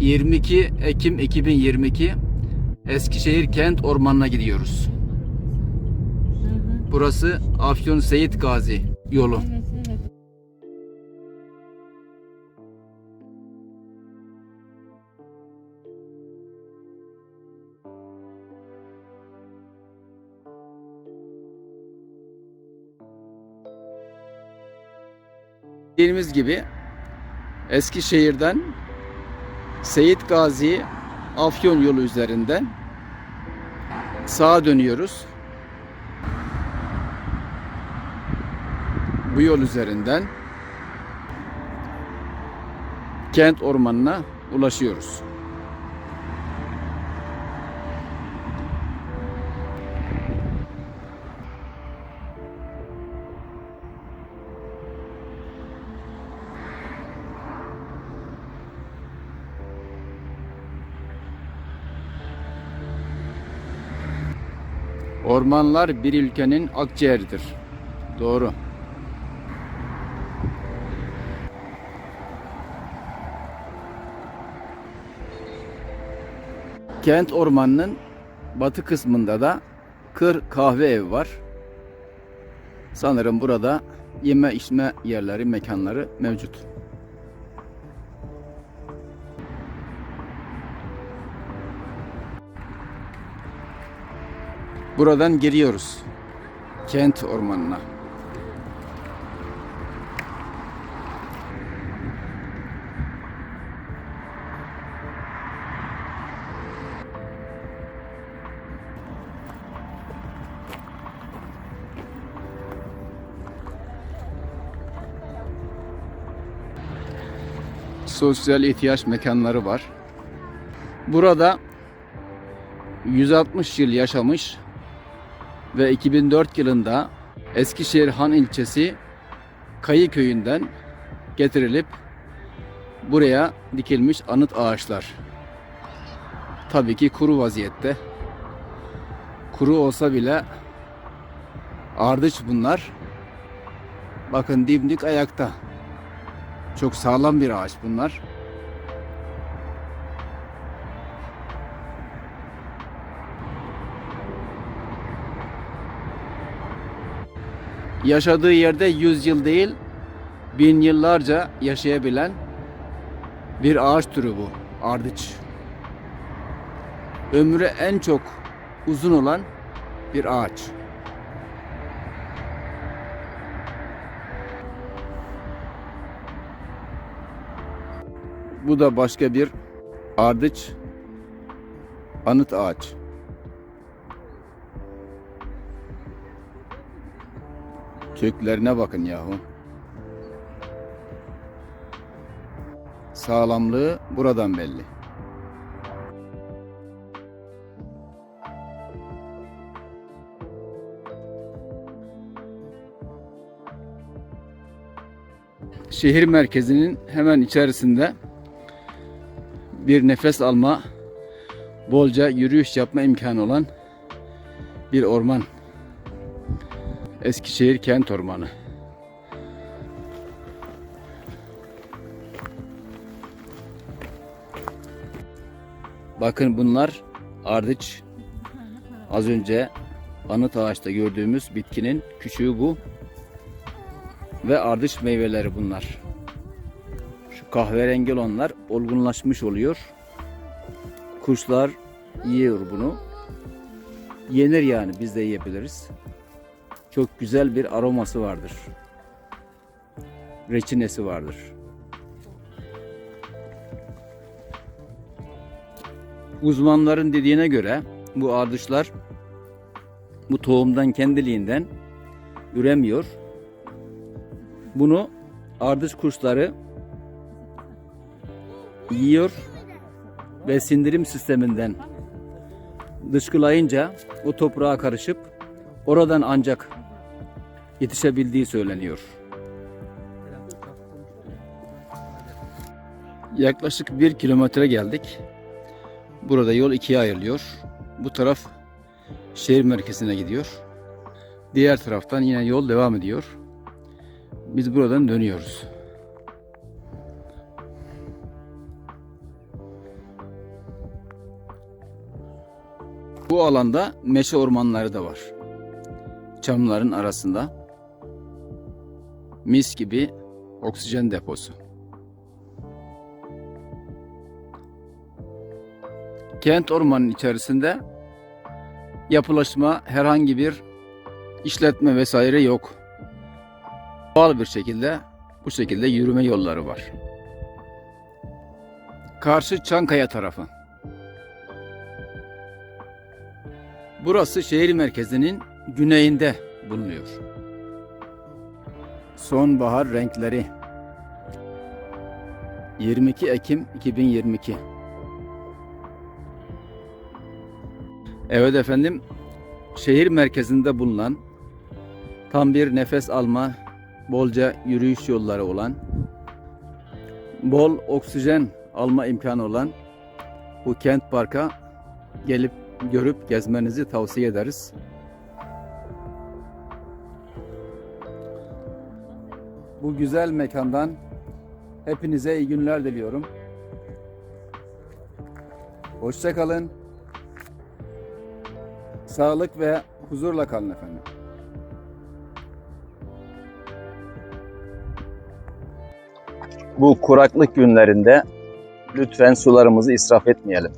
22 Ekim 2022 Eskişehir Kent Ormanı'na gidiyoruz. Burası Afyon Seyit Gazi yolu. Evet. Dediğimiz gibi Eskişehir'den Seyit Gazi Afyon yolu üzerinden sağa dönüyoruz. Bu yol üzerinden kent ormanına ulaşıyoruz. Ormanlar bir ülkenin akciğeridir. Doğru. Kent ormanının batı kısmında da Kır Kahve Evi var. Sanırım burada yeme içme yerleri, mekanları mevcut. Buradan giriyoruz. Kent ormanına. Sosyal ihtiyaç mekanları var. Burada 160 yıl yaşamış ve 2004 yılında Eskişehir Han ilçesi Kayı köyünden getirilip buraya dikilmiş anıt ağaçlar. Tabii ki kuru vaziyette. Kuru olsa bile ardıç bunlar. Bakın dimdik ayakta. Çok sağlam bir ağaç bunlar. Yaşadığı yerde 100 yıl değil, bin yıllarca yaşayabilen bir ağaç türü bu, ardıç. Ömrü en çok uzun olan bir ağaç. Bu da başka bir ardıç anıt ağaç. Köklerine bakın yahu. Sağlamlığı buradan belli. Şehir merkezinin hemen içerisinde bir nefes alma, bolca yürüyüş yapma imkanı olan bir orman. Eskişehir Kent Ormanı. Bakın bunlar ardıç. Az önce anıt ağaçta gördüğümüz bitkinin küçüğü bu. Ve ardıç meyveleri bunlar. Şu kahverengi olanlar olgunlaşmış oluyor. Kuşlar yiyor bunu. Yenir yani biz de yiyebiliriz çok güzel bir aroması vardır. Reçinesi vardır. Uzmanların dediğine göre bu ardıçlar bu tohumdan kendiliğinden üremiyor. Bunu ardıç kuşları yiyor ve sindirim sisteminden dışkılayınca o toprağa karışıp oradan ancak yetişebildiği söyleniyor. Yaklaşık bir kilometre geldik. Burada yol ikiye ayrılıyor. Bu taraf şehir merkezine gidiyor. Diğer taraftan yine yol devam ediyor. Biz buradan dönüyoruz. Bu alanda meşe ormanları da var. Çamların arasında mis gibi oksijen deposu. Kent ormanının içerisinde yapılaşma herhangi bir işletme vesaire yok. Doğal bir şekilde bu şekilde yürüme yolları var. Karşı Çankaya tarafı. Burası şehir merkezinin güneyinde bulunuyor. Sonbahar renkleri. 22 Ekim 2022. Evet efendim, şehir merkezinde bulunan tam bir nefes alma, bolca yürüyüş yolları olan, bol oksijen alma imkanı olan bu kent parka gelip görüp gezmenizi tavsiye ederiz. Bu güzel mekandan hepinize iyi günler diliyorum. Hoşçakalın. Sağlık ve huzurla kalın efendim. Bu kuraklık günlerinde lütfen sularımızı israf etmeyelim.